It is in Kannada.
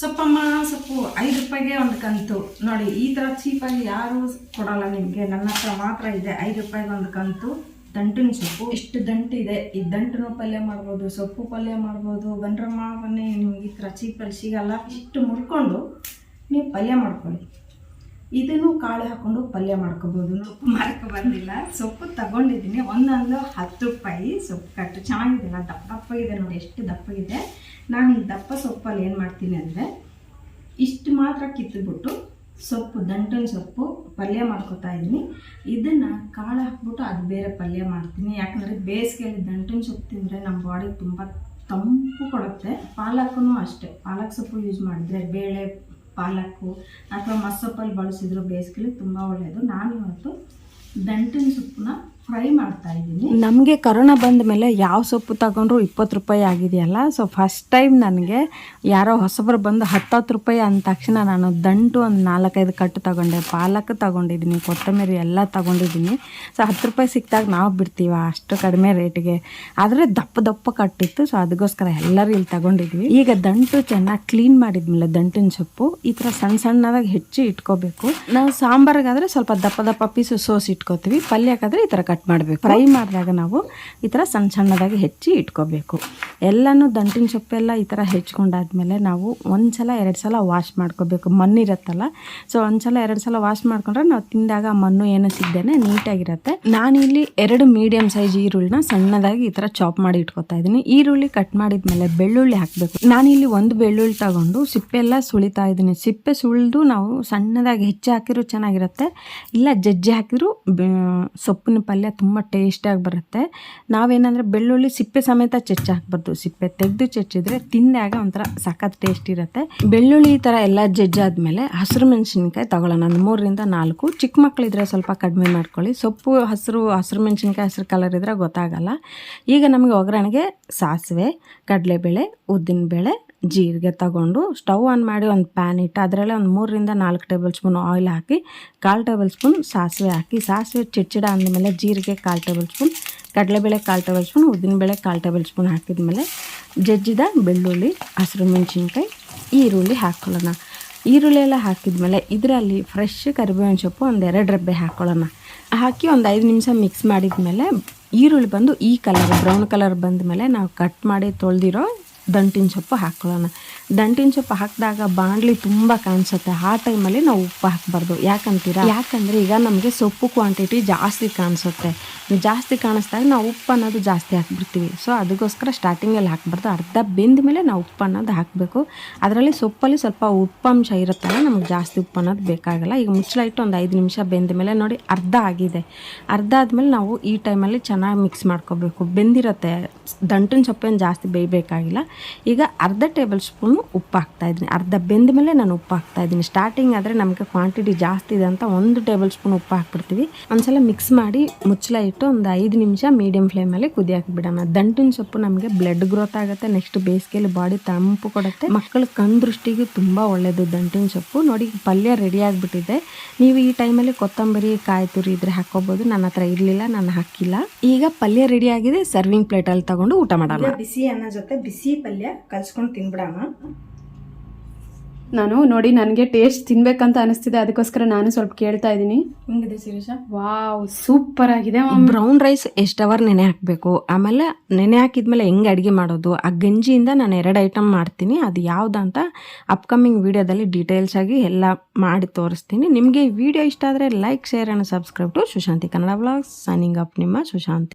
ಸೊಪ್ಪಮ್ಮ, ಸೊಪ್ಪು ಐದು ರೂಪಾಯಿಗೆ ಒಂದು ಕಂತು. ನೋಡಿ, ಈ ಥರ ಚೀಪಾಗಿ ಯಾರೂ ಕೊಡಲ್ಲ ನಿಮಗೆ. ನನ್ನ ಹತ್ರ ಮಾತ್ರ ಇದೆ. ಐದು ರೂಪಾಯಿಗೆ ಒಂದು ಕಂತು. ದಂಟಿನ ಸೊಪ್ಪು. ಇಷ್ಟು ದಂಟು ಇದೆ. ಈ ದಂಟು ಪಲ್ಯ ಮಾಡ್ಬೋದು, ಸೊಪ್ಪು ಪಲ್ಯ ಮಾಡ್ಬೋದು. ಗಂಡ್ರಮ್ಮವನ್ನೇ ನಿಮ್ಗೆ ಈ ಥರ ಚೀಪಲ್ಲಿ ಸಿಗಲ್ಲ. ಇಷ್ಟು ಮುರ್ಕೊಂಡು ನೀವು ಪಲ್ಯ ಮಾಡ್ಕೊಳ್ಳಿ. ಇದನ್ನು ಕಾಳು ಹಾಕೊಂಡು ಪಲ್ಯ ಮಾಡ್ಕೋಬೋದು. ಸೊಪ್ಪು ಮಾರಕ್ಕೆ ಬಂದಿಲ್ಲ. ಸೊಪ್ಪು ತಗೊಂಡಿದ್ದೀನಿ. ಒಂದೊಂದು ಹತ್ತು ರೂಪಾಯಿ ಸೊಪ್ಪು ಕಟ್ಟು. ಚೆನ್ನಾಗಿದೆಲ್ಲ ದಪ್ಪ ದಪ್ಪ ಇದೆ ನೋಡಿ, ಎಷ್ಟು ದಪ್ಪ ಇದೆ. ನಾನು ಈ ದಪ್ಪ ಸೊಪ್ಪಲ್ಲಿ ಏನು ಮಾಡ್ತೀನಿ ಅಂದರೆ, ಇಷ್ಟು ಮಾತ್ರ ಕಿತ್ತುಬಿಟ್ಟು ಸೊಪ್ಪು ದಂಟಿನ ಸೊಪ್ಪು ಪಲ್ಯ ಮಾಡ್ಕೊತಾ ಇದ್ದೀನಿ. ಇದನ್ನು ಕಾಳು ಹಾಕ್ಬಿಟ್ಟು ಅದು ಬೇರೆ ಪಲ್ಯ ಮಾಡ್ತೀನಿ. ಯಾಕಂದರೆ ಬೇಸಿಗೆಯಲ್ಲಿ ದಂಟಿನ ಸೊಪ್ಪು ತಿಂದರೆ ನಮ್ಮ ಬಾಡಿಗೆ ತುಂಬ ತಂಪು ಕೊಡುತ್ತೆ. ಪಾಲಕ್ನು ಅಷ್ಟೇ. ಪಾಲಕ್ ಸೊಪ್ಪು ಯೂಸ್ ಮಾಡಿದ್ರೆ ಬೇಳೆ ಪಾಲಕ್ಕು ಅಥವಾ ಮಸ್ಸೊಪ್ಪಲ್ಲಿ ಬಳಸಿದ್ರು ಬೇಸಿಗೆಲಿ ತುಂಬ ಒಳ್ಳೆಯದು ನಾನು ಇವತ್ತು ದಂಟಿನ ಸೊಪ್ಪನ್ನ ಫ್ರೈ ಮಾಡ್ತಾ ಇದ್ದೀನಿ. ನಮಗೆ ಕರೋನಾ ಬಂದ ಮೇಲೆ ಯಾವ ಸೊಪ್ಪು ತಗೊಂಡ್ರು ಇಪ್ಪತ್ತು ರೂಪಾಯಿ ಆಗಿದೆಯಲ್ಲ? ಸೊ ಫಸ್ಟ್ ಟೈಮ್ ನನಗೆ ಯಾರೋ ಹೊಸಬ್ರು ಬಂದು ಹತ್ತತ್ತು ರೂಪಾಯಿ ಅಂದ ತಕ್ಷಣ ನಾನು ದಂಟು ಒಂದು ನಾಲ್ಕೈದು ಕಟ್ಟು ತಗೊಂಡೆ. ಪಾಲಕ್ ತಗೊಂಡಿದ್ದೀನಿ, ಕೊತ್ತಂಬರಿ ಎಲ್ಲ ತಗೊಂಡಿದ್ದೀನಿ. ಸೊ ಹತ್ತು ರೂಪಾಯಿ ಸಿಕ್ಕಿದಾಗ ನಾವು ಬಿಡ್ತೀವ ಅಷ್ಟು ಕಡಿಮೆ ರೇಟಿಗೆ. ಆದರೆ ದಪ್ಪ ದಪ್ಪ ಕಟ್ಟಿತ್ತು. ಸೊ ಅದಕ್ಕೋಸ್ಕರ ಎಲ್ಲರೂ ಇಲ್ಲಿ ತಗೊಂಡಿದ್ವಿ. ಈಗ ದಂಟು ಚೆನ್ನಾಗಿ ಕ್ಲೀನ್ ಮಾಡಿದ್ಮೇಲೆ ದಂಟಿನ ಸೊಪ್ಪು. ಈ ಥರ ಸಣ್ಣ ಸಣ್ಣದಾಗಿ ಹೆಚ್ಚಿ ಇಟ್ಕೋಬೇಕು. ನಾವು ಸಾಂಬಾರಿಗಾದರೆ ಸ್ವಲ್ಪ ದಪ್ಪ ದಪ್ಪ ಪೀಸು ಸೋಸಿ ಇಟ್ಕೋತೀವಿ. ಪಲ್ಯಕ್ಕಾದರೆ ಈ ಥರ ಕಟ್ ಮಾಡಬೇಕು. ಫ್ರೈ ಮಾಡಿದಾಗ ನಾವು ಈ ಥರ ಸಣ್ಣ ಸಣ್ಣದಾಗಿ ಹೆಚ್ಚಿ ಇಟ್ಕೋಬೇಕು. ಎಲ್ಲನೂ ದಂಟಿನ ಸೊಪ್ಪೆಲ್ಲ ಈ ಥರ ಹೆಚ್ಕೊಂಡಾದ್ಮೇಲೆ ನಾವು ಒಂದು ಸಲ ಎರಡು ಸಲ ವಾಶ್ ಮಾಡ್ಕೋಬೇಕು. ಮಣ್ಣಿರತ್ತಲ್ಲ ಸೊ ಒಂದು ಸಲ ಎರಡು ಸಲ ವಾಶ್ ಮಾಡ್ಕೊಂಡ್ರೆ ನಾವು ತಿಂದಾಗ ಮಣ್ಣು ಏನೋ ಸಿಗ್ದೇನೆ ನೀಟಾಗಿರುತ್ತೆ. ನಾನಿಲ್ಲಿ ಎರಡು ಮೀಡಿಯಮ್ ಸೈಜ್ ಈರುಳ್ಳಿನ ಸಣ್ಣದಾಗಿ ಈ ಥರ ಚಾಪ್ ಮಾಡಿ ಇಟ್ಕೊತಾ ಇದ್ದೀನಿ. ಈರುಳ್ಳಿ ಕಟ್ ಮಾಡಿದ್ಮೇಲೆ ಬೆಳ್ಳುಳ್ಳಿ ಹಾಕಬೇಕು. ನಾನಿಲ್ಲಿ ಒಂದು ಬೆಳ್ಳುಳ್ಳಿ ತಗೊಂಡು ಸಿಪ್ಪೆ ಎಲ್ಲ ಸುಳಿತಾ ಇದ್ದೀನಿ. ಸಿಪ್ಪೆ ಸುಳಿದು ನಾವು ಸಣ್ಣದಾಗಿ ಹೆಚ್ಚಿ ಹಾಕಿದ್ರು ಚೆನ್ನಾಗಿರುತ್ತೆ, ಇಲ್ಲ ಜಜ್ಜಿ ಹಾಕಿದ್ರು ಸೊಪ್ಪಿನ ಪಲ್ಯ ತುಂಬ ಟೇಸ್ಟಿಯಾಗಿ ಬರುತ್ತೆ. ನಾವೇನಂದರೆ ಬೆಳ್ಳುಳ್ಳಿ ಸಿಪ್ಪೆ ಸಮೇತ ಚೆಚ್ಚಿ ಹಾಕ್ಬಾರ್ದು. ಸಿಪ್ಪೆ ತೆಗೆದು ಚೆಚ್ಚಿದ್ರೆ ತಿಂದಾಗ ಒಂಥರ ಸಖತ್ ಟೇಸ್ಟ್ ಇರುತ್ತೆ. ಬೆಳ್ಳುಳ್ಳಿ ಈ ಥರ ಎಲ್ಲ ಜಜ್ಜಾದ್ಮೇಲೆ ಹಸಿರು ಮೆಣಸಿನ್ಕಾಯಿ ತಗೊಳ್ಳೋಣ. ಒಂದು ಮೂರರಿಂದ ನಾಲ್ಕು. ಚಿಕ್ಕ ಮಕ್ಕಳಿದ್ರೆ ಸ್ವಲ್ಪ ಕಡಿಮೆ ಮಾಡ್ಕೊಳ್ಳಿ. ಸೊಪ್ಪು, ಹಸಿರು ಹಸಿರು ಮೆಣಸಿನ್ಕಾಯಿ, ಹಸಿರು ಕಲರ್ ಇದ್ರೆ ಗೊತ್ತಾಗಲ್ಲ. ಈಗ ನಮಗೆ ಒಗ್ಗರಣೆಗೆ ಸಾಸಿವೆ, ಕಡಲೆಬೇಳೆ ಉದ್ದಿನಬೇಳೆ ಜೀರಿಗೆ ತಗೊಂಡು ಸ್ಟವ್ ಆನ್ ಮಾಡಿ ಒಂದು ಪ್ಯಾನ್ ಇಟ್ಟು ಅದರಲ್ಲೇ ಒಂದು ಮೂರರಿಂದ ನಾಲ್ಕು ಟೇಬಲ್ ಸ್ಪೂನ್ ಆಯಿಲ್ ಹಾಕಿ, ಕಾಲು ಟೇಬಲ್ ಸ್ಪೂನ್ ಸಾಸಿವೆ ಹಾಕಿ. ಸಾಸಿವೆ ಚಿಡ್ಚಿಡ ಅಂದಮೇಲೆ ಜೀರಿಗೆ ಕಾಲು ಟೇಬಲ್ ಸ್ಪೂನ್, ಕಡಲೆಬೇಳೆ ಕಾಲು ಟೇಬಲ್ ಸ್ಪೂನ್, ಉದ್ದಿನಬೇಳೆ ಕಾಲು ಟೇಬಲ್ ಸ್ಪೂನ್ ಹಾಕಿದ್ಮೇಲೆ ಜಜ್ಜಿದ ಬೆಳ್ಳುಳ್ಳಿ, ಹಸಿರು ಮೆಣಸಿನ್ಕಾಯಿ, ಈರುಳ್ಳಿ ಹಾಕ್ಕೊಳ್ಳೋಣ ಈರುಳ್ಳಿ ಎಲ್ಲ ಹಾಕಿದ್ಮೇಲೆ ಇದರಲ್ಲಿ ಫ್ರೆಶ್ ಕರಿಬೇವಿನ ಸೊಪ್ಪು ಒಂದು ಎರಡು ರೆಬ್ಬೆ ಹಾಕ್ಕೊಳ್ಳೋಣ ಹಾಕಿ ಒಂದು ಐದು ನಿಮಿಷ ಮಿಕ್ಸ್ ಮಾಡಿದ್ಮೇಲೆ ಈರುಳ್ಳಿ ಬಂದು ಈ ಕಲರ್ ಬ್ರೌನ್ ಕಲರ್ ಬಂದಮೇಲೆ ನಾವು ಕಟ್ ಮಾಡಿ ತೊಳೆದಿರೋ ದಂಟಿನ ಸೊಪ್ಪು ಹಾಕ್ಕೊಳ್ಳೋಣ ದಂಟಿನ ಸೊಪ್ಪು ಹಾಕಿದಾಗ ಬಾಣಲಿ ತುಂಬ ಕಾಣಿಸುತ್ತೆ. ಆ ಟೈಮಲ್ಲಿ ನಾವು ಉಪ್ಪು ಹಾಕಬಾರ್ದು. ಯಾಕಂತೀರಾ? ಯಾಕಂದರೆ ಈಗ ನಮಗೆ ಸೊಪ್ಪು ಕ್ವಾಂಟಿಟಿ ಜಾಸ್ತಿ ಕಾಣಿಸುತ್ತೆ. ಜಾಸ್ತಿ ಕಾಣಿಸ್ದಾಗ ನಾವು ಉಪ್ಪು ಅನ್ನೋದು ಜಾಸ್ತಿ ಹಾಕ್ಬಿಡ್ತೀವಿ. ಸೊ ಅದಕ್ಕೋಸ್ಕರ ಸ್ಟಾರ್ಟಿಂಗಲ್ಲಿ ಹಾಕ್ಬಾರ್ದು. ಅರ್ಧ ಬೆಂದ ಮೇಲೆ ನಾವು ಉಪ್ಪು ಅನ್ನೋದು ಹಾಕಬೇಕು. ಅದರಲ್ಲಿ ಸೊಪ್ಪಲ್ಲಿ ಸ್ವಲ್ಪ ಉಪ್ಪಂಶ ಇರುತ್ತಲ್ಲ, ನಮ್ಗೆ ಜಾಸ್ತಿ ಉಪ್ಪು ಅನ್ನೋದು ಬೇಕಾಗಲ್ಲ. ಈಗ ಮುಚ್ಚಳ ಇಟ್ಟು ಒಂದು ಐದು ನಿಮಿಷ ಬೆಂದ ಮೇಲೆ ನೋಡಿ ಅರ್ಧ ಆಗಿದೆ. ಅರ್ಧ ಆದಮೇಲೆ ನಾವು ಈ ಟೈಮಲ್ಲಿ ಚೆನ್ನಾಗಿ ಮಿಕ್ಸ್ ಮಾಡ್ಕೋಬೇಕು. ಬೆಂದಿರುತ್ತೆ. ದಂಟಿನ ಸೊಪ್ಪೇನು ಜಾಸ್ತಿ ಬೇಯಬೇಕಾಗಿಲ್ಲ. ಈಗ ಅರ್ಧ ಟೇಬಲ್ ಸ್ಪೂನು ಉಪ್ಪು ಹಾಕ್ತಾ ಇದ್ದೀನಿ. ಅರ್ಧ ಬೆಂದ ಮೇಲೆ ನಾನು ಉಪ್ಪು ಹಾಕ್ತಾ ಇದ್ದೀನಿ. ಸ್ಟಾರ್ಟಿಂಗ್ ಆದರೆ ನಮಗೆ ಕ್ವಾಂಟಿಟಿ ಜಾಸ್ತಿ ಇದೆ ಅಂತ ಒಂದು ಟೇಬಲ್ ಸ್ಪೂನ್ ಉಪ್ಪು ಹಾಕ್ಬಿಡ್ತೀವಿ. ಒಂದ್ಸಲ ಮಿಕ್ಸ್ ಮಾಡಿ ಮುಚ್ಚಲ ಇಟ್ಟು ಒಂದು ಐದು ನಿಮಿಷ ಮೀಡಿಯಂ ಫ್ಲೇಮಲ್ಲಿ ಕುದಿಯಾಕಿ ಬಿಡೋಣ ದಂಟಿನ ಸೊಪ್ಪು ನಮಗೆ ಬ್ಲಡ್ ಗ್ರೋತ್ ಆಗುತ್ತೆ ನೆಕ್ಸ್ಟ್ ಬೇಸಿಗೆಯಲ್ಲಿ ಬಾಡಿ ತಂಪು ಕೊಡುತ್ತೆ. ಮಕ್ಕಳ ಕಣ್ ದೃಷ್ಟಿಗೆ ತುಂಬ ಒಳ್ಳೆಯದು ದಂಟಿನ ಸೊಪ್ಪು. ನೋಡಿ, ಪಲ್ಯ ರೆಡಿ ಆಗಿಬಿಟ್ಟಿದೆ. ನೀವು ಈ ಟೈಮಲ್ಲಿ ಕೊತ್ತಂಬರಿ, ಕಾಯಿ ತುರಿ ಇದ್ರೆ ಹಾಕೋಬೋದು ನನ್ನ ಹತ್ರ ಇರಲಿಲ್ಲ, ನಾನು ಹಾಕಿಲ್ಲ. ಈಗ ಪಲ್ಯ ರೆಡಿ ಆಗಿದೆ. ಸರ್ವಿಂಗ್ ಪ್ಲೇಟಲ್ಲಿ ತಗೊಂಡು ಊಟ ಮಾಡೋಣ. ಬಿಸಿ ಅನ್ನ ಜೊತೆ ಬಿಸಿ ಪಲ್ಯ ಕಲ್ಸ್ಕೊಂಡು ತಿನ್ಬಿಡೋಣ ನಾನು ನೋಡಿ ನನಗೆ ಟೇಸ್ಟ್ ತಿನ್ಬೇಕಂತ ಅನಿಸ್ತಿದೆ ಅದಕ್ಕೋಸ್ಕರ ನಾನು ಸ್ವಲ್ಪ ಕೇಳ್ತಾ ಇದ್ದೀನಿ. ಹೆಂಗಿದೆ ಶಿರೀಷ? ವಾವ್ ಸೂಪರ್ ಆಗಿದೆ ಬ್ರೌನ್ ರೈಸ್ ಎಷ್ಟು ಅವರ್ ನೆನೆ ಹಾಕಬೇಕು? ಆಮೇಲೆ ನೆನೆ ಹಾಕಿದ್ಮೇಲೆ ಹೆಂಗೆ ಅಡುಗೆ ಮಾಡೋದು? ಆ ಗಂಜಿಯಿಂದ ನಾನು ಎರಡು ಐಟಮ್ ಮಾಡ್ತೀನಿ ಅದು ಯಾವುದಂತ ಅಪ್ಕಮಿಂಗ್ ವಿಡಿಯೋದಲ್ಲಿ ಡೀಟೇಲ್ಸ್ ಆಗಿ ಎಲ್ಲ ಮಾಡಿ ತೋರಿಸ್ತೀನಿ. ನಿಮಗೆ ಈ ವಿಡಿಯೋ ಇಷ್ಟ ಆದರೆ like share and subscribe to Sushanthi Kannada vlogs signing up ನಿಮ್ಮ ಸುಶಾಂತಿ